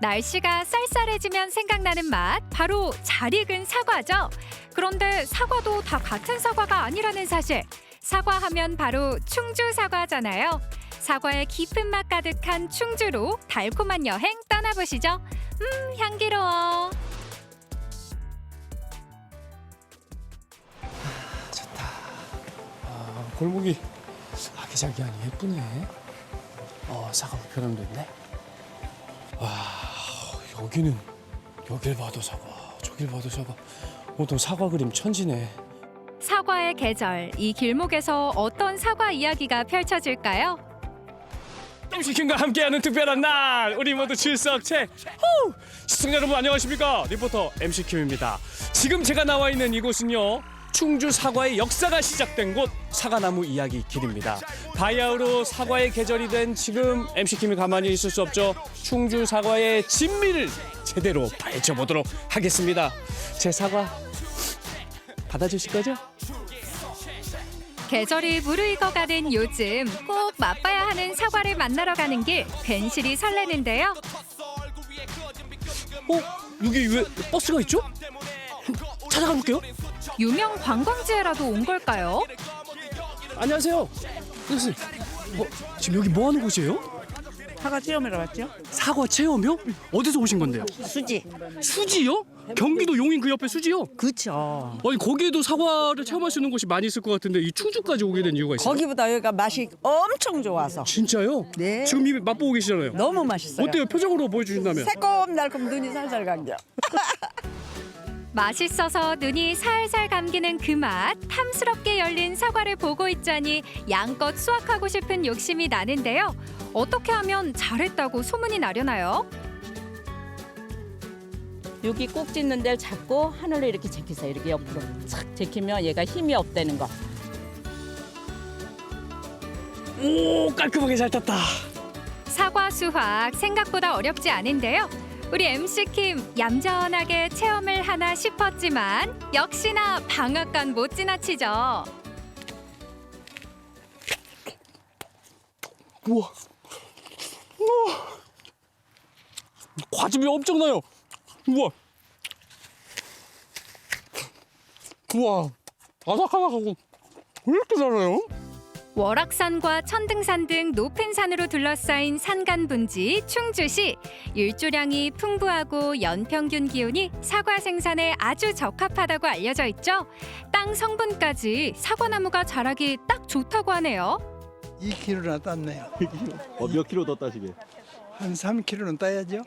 날씨가 쌀쌀해지면 생각나는 맛 바로 잘 익은 사과죠. 그런데 사과도 다 같은 사과가 아니라는 사실. 사과하면 바로 충주 사과잖아요. 사과의 깊은 맛 가득한 충주로 달콤한 여행 떠나보시죠. 음, 향기로워. 좋다. 아, 골목이 아기자기하니 예쁘네. 어, 사과 우편함도 있네. 와, 여기는 여길 봐도 사과, 저길 봐도 사과. 모두 사과 그림 천지네. 사과의 계절, 이 길목에서 어떤 사과 이야기가 펼쳐질까요? 시킴과 함께하는 특별한 날 우리 모두 출석체 후! 시청자 여러분 안녕하십니까 리포터 MC 킴입니다 지금 제가 나와 있는 이곳은요 충주 사과의 역사가 시작된 곳 사과나무 이야기 길입니다 바야흐로 사과의 계절이 된 지금 MC 킴이 가만히 있을 수 없죠 충주 사과의 진미를 제대로 파헤쳐 보도록 하겠습니다 제 사과 받아주실 거죠? 계절이 무르익어가는 요즘 꼭 맛봐야 하는 사과를 만나러 가는 길 괜시리 설레는데요. 어? 여기 왜 버스가 있죠? 찾아가 볼게요 유명 관광지에라도 온 걸까요? 안녕하세요. 선생님, 뭐, 지금 여기 뭐 하는 곳이에요? 사과 체험하러 왔죠? 사과 체험이요? 어디서 오신 건데요? 수지. 수지요? 경기도 용인 그 옆에 수지요? 그렇죠. 아니 거기에도 사과를 체험할 수 있는 곳이 많이 있을 것 같은데 이 충주까지 오게 된 이유가 있어요? 거기보다 여기가 맛이 엄청 좋아서 진짜요? 네. 지금 이미 맛보고 계시잖아요. 너무 맛있어요. 어때요? 표정으로 보여주신다면? 새콤달콤 눈이 살살 감겨. 맛있어서 눈이 살살 감기는 그 맛 탐스럽게 열린 사과를 보고 있자니 양껏 수확하고 싶은 욕심이 나는데요. 어떻게 하면 잘했다고 소문이 나려나요? 여기 꼭 찢는 데를 잡고 하늘로 이렇게 제키세요. 이렇게 옆으로 착 제키면 얘가 힘이 없다는 거. 오 깔끔하게 잘 탔다. 사과 수확 생각보다 어렵지 않은데요. 우리 MC 킴 얌전하게 체험을 하나 싶었지만 역시나 방앗간 못 지나치죠. 우와. 우와. 과즙이 엄청나요. 우와. 우와. 아삭아삭하고 왜 이렇게 달아요? 월악산과 천등산 등 높은 산으로 둘러싸인 산간 분지 충주시 일조량이 풍부하고 연평균 기온이 사과 생산에 아주 적합하다고 알려져 있죠. 땅 성분까지 사과나무가 자라기 딱 좋다고 하네요. 2kg나 땄네요. 어, 몇 킬로 더 따시게? 한 3kg는 따야죠.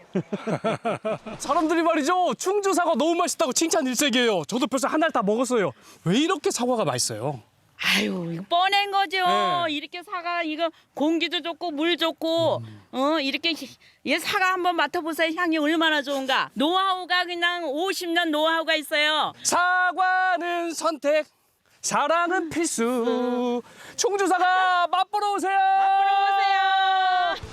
사람들이 말이죠. 충주 사과 너무 맛있다고 칭찬 일색이에요. 저도 벌써 한 알 다 먹었어요. 왜 이렇게 사과가 맛있어요? 아유, 이거 뻔한 거죠. 네. 이렇게 사과 이거 공기도 좋고 물 좋고 어 이렇게 얘 사과 한번 맡아보세요. 향이 얼마나 좋은가. 노하우가 그냥 50년 노하우가 있어요. 사과는 선택, 사랑은 필수. 충주 사과 맛보러 오세요. 들어오세요.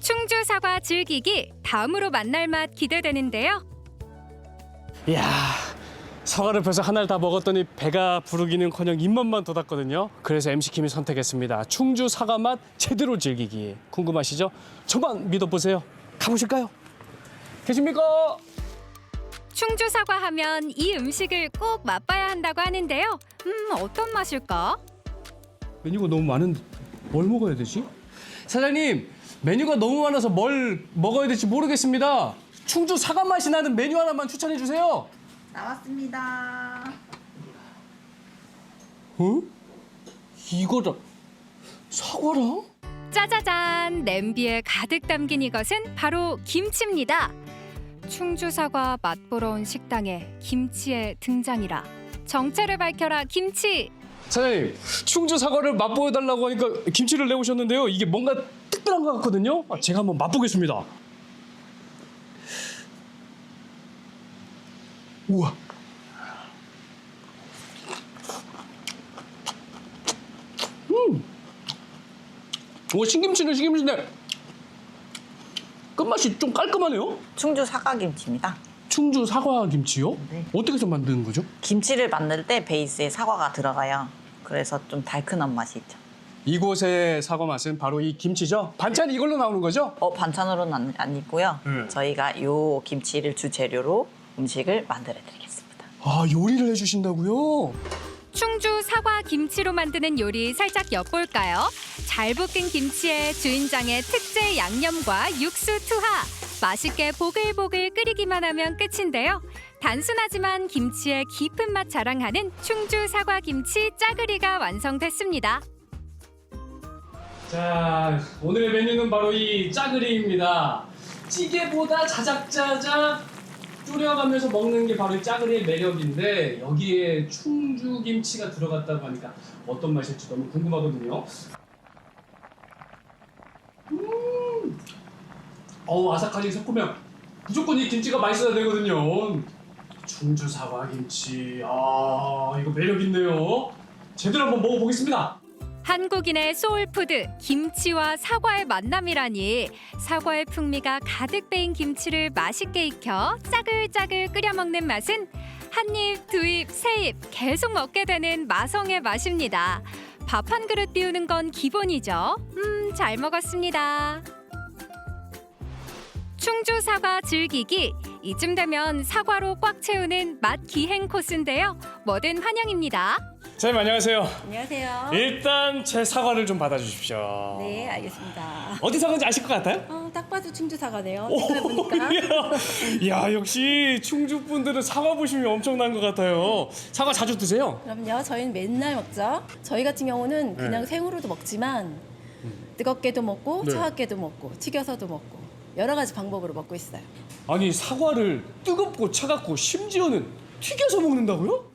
충주 사과 즐기기 다음으로 만날 맛 기대되는데요. 이야, 사과를 벌써 한알다 먹었더니 배가 부르기는커녕 입맛만 돋았거든요. 그래서 MC 킴이 선택했습니다. 충주 사과 맛 제대로 즐기기. 궁금하시죠? 저만 믿어보세요. 가보실까요? 계십니까? 충주 사과 하면 이 음식을 꼭 맛봐야 한다고 하는데요. 음, 어떤 맛일까? 메뉴가 너무 많은데 뭘 먹어야 되지? 사장님 메뉴가 너무 많아서 뭘 먹어야 될지 모르겠습니다. 충주 사과 맛이 나는 메뉴 하나만 추천해 주세요. 나왔습니다. 어? 이거랑 사과랑? 짜자잔! 냄비에 가득 담긴 이것은 바로 김치입니다. 충주 사과 맛보러 온 식당에 김치의 등장이라 정체를 밝혀라 김치! 사장님 충주 사과를 맛보여 달라고 하니까 김치를 내오셨는데요. 이게 뭔가 특별한 것 같거든요. 아, 제가 한번 맛보겠습니다. 우와. 음. 오 신김치는 신김치인데 끝맛이 좀 깔끔하네요. 충주 사과김치입니다. 충주 사과 김치요? 네. 어떻게 해서 만드는 거죠? 김치를 만들 때 베이스에 사과가 들어가요. 그래서 좀 달큰한 맛이 있죠. 이곳의 사과 맛은 바로 이 김치죠? 반찬이 이걸로 나오는 거죠? 어, 반찬으로는 안, 아니고요. 네. 저희가 요 김치를 주재료로 음식을 만들어 드리겠습니다. 아 요리를 해주신다고요? 충주 사과 김치로 만드는 요리 살짝 엿볼까요? 잘 볶은 김치에 주인장의 특제 양념과 육수 투하. 맛있게 보글보글 끓이기만 하면 끝인데요. 단순하지만 김치의 깊은 맛 자랑하는 충주 사과 김치 짜그리가 완성됐습니다. 자 오늘의 메뉴는 바로 이 짜그리입니다. 찌개보다 자작자작 줄여가면서 먹는 게 바로 이 짜그리의 매력인데 여기에 충주 김치가 들어갔다고 하니까 어떤 맛일지 너무 궁금하거든요. 음, 어우 아삭하니 새콤해요. 무조건 이 김치가 맛있어야 되거든요. 충주 사과 김치, 아 이거 매력 있네요. 제대로 한번 먹어보겠습니다. 한국인의 소울푸드 김치와 사과의 만남이라니 사과의 풍미가 가득 배인 김치를 맛있게 익혀 짜글짜글 끓여 먹는 맛은 한 입, 두 입, 세입 계속 먹게 되는 마성의 맛입니다. 밥 한 그릇 비우는 건 기본이죠. 음, 잘 먹었습니다. 충주 사과 즐기기 이쯤 되면 사과로 꽉 채우는 맛 기행 코스인데요. 뭐든 환영입니다. 선생님 안녕하세요. 안녕하세요. 일단 제 사과를 좀 받아주십시오. 네, 알겠습니다. 어디 사과인지 아실 것 같아요? 어, 딱 봐도 충주 사과네요. 오, 색깔 보니까. 야, 야, 역시 충주 분들은 사과 보심이 엄청난 것 같아요. 사과 자주 드세요? 그럼요, 저희는 맨날 먹죠. 저희 같은 경우는 그냥 생으로도 먹지만 뜨겁게도 먹고 네. 차갑게도 먹고 튀겨서도 먹고 여러 가지 방법으로 먹고 있어요. 아니 사과를 뜨겁고 차갑고 심지어는 튀겨서 먹는다고요?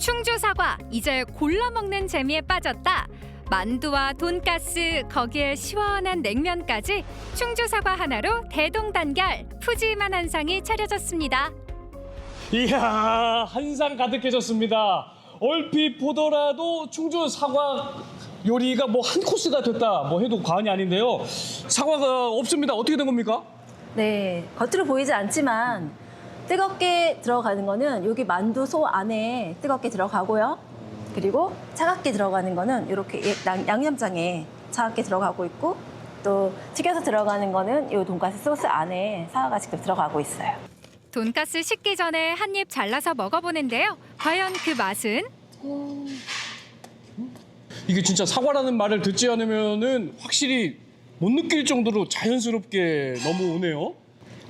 충주 사과 이제 골라 먹는 재미에 빠졌다. 만두와 돈가스 거기에 시원한 냉면까지 충주 사과 하나로 대동단결 푸짐한 한상이 차려졌습니다. 이야, 한상 가득해졌습니다. 얼핏 보더라도 충주 사과 요리가 뭐 한 코스가 됐다 뭐 해도 과언이 아닌데요. 사과가 없습니다. 어떻게 된 겁니까? 네, 겉으로 보이지 않지만 뜨겁게 들어가는 거는 여기 만두 소 안에 뜨겁게 들어가고요. 그리고 차갑게 들어가는 거는 이렇게 양- 양념장에 차갑게 들어가고 있고 또 튀겨서 들어가는 거는 이 돈가스 소스 안에 사과가 직접 들어가고 있어요. 돈가스 식기 전에 한 입 잘라서 먹어보는데요. 과연 그 맛은? 이게 진짜 사과라는 말을 듣지 않으면은 확실히 못 느낄 정도로 자연스럽게 넘어오네요.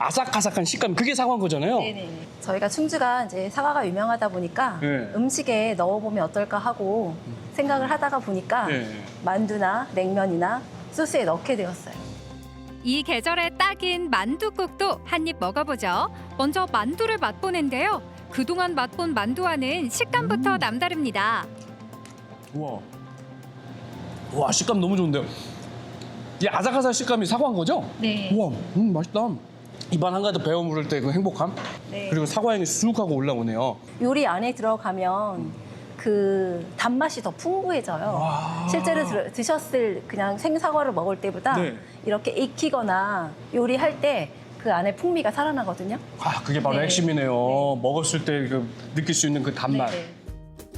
아삭아삭한 식감 그게 사과인 거잖아요. 네네. 저희가 충주가 이제 사과가 유명하다 보니까 네. 음식에 넣어보면 어떨까 하고 생각을 하다가 보니까 네. 만두나 냉면이나 소스에 넣게 되었어요. 이 계절의 딱인 만두국도 한 입 먹어보죠. 먼저 만두를 맛보는데요. 그동안 맛본 만두와는 식감부터 남다릅니다. 우와. 와 식감 너무 좋은데요. 이 아삭아삭 식감이 사과인 거죠? 네. 우와, 음 맛있다. 입안 한 가득 베어 물을 때 그 행복함. 네. 그리고 사과향이 쑥 하고 올라오네요. 요리 안에 들어가면 그 단맛이 더 풍부해져요. 실제로 들- 드셨을 그냥 생사과를 먹을 때보다 네. 이렇게 익히거나 요리할 때 그 안에 풍미가 살아나거든요. 아 그게 바로 네. 핵심이네요. 먹었을 때 그 느낄 수 있는 그 단맛. 네.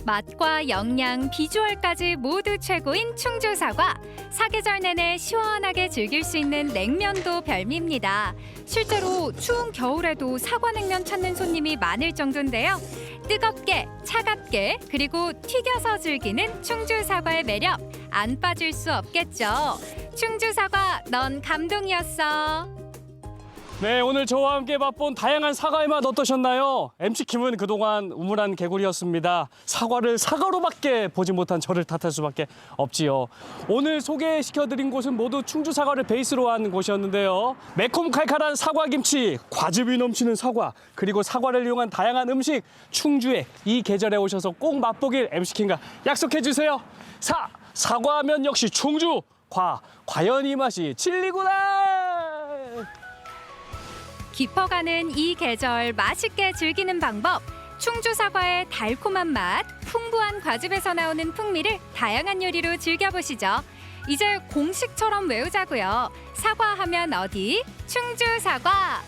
맛과 영양, 비주얼까지 모두 최고인 충주 사과. 사계절 내내 시원하게 즐길 수 있는 냉면도 별미입니다. 실제로 추운 겨울에도 사과 냉면 찾는 손님이 많을 정도인데요. 뜨겁게, 차갑게, 그리고 튀겨서 즐기는 충주 사과의 매력 안 빠질 수 없겠죠. 충주 사과, 넌 감동이었어. 네, 오늘 저와 함께 맛본 다양한 사과의 맛 어떠셨나요? MC 김은 그동안 우물한 개구리였습니다. 사과를 사과로밖에 보지 못한 저를 탓할 수밖에 없지요. 오늘 소개시켜드린 곳은 모두 충주 사과를 베이스로 한 곳이었는데요. 매콤 칼칼한 사과 김치, 과즙이 넘치는 사과, 그리고 사과를 이용한 다양한 음식, 충주에 이 계절에 오셔서 꼭 맛보길 MC 킴과 약속해 주세요. 사, 사과하면 역시 충주, 과, 과연 이 맛이 진리구나! 깊어가는 이 계절 맛있게 즐기는 방법. 충주 사과의 달콤한 맛, 풍부한 과즙에서 나오는 풍미를 다양한 요리로 즐겨보시죠. 이제 공식처럼 외우자고요. 사과하면 어디? 충주 사과.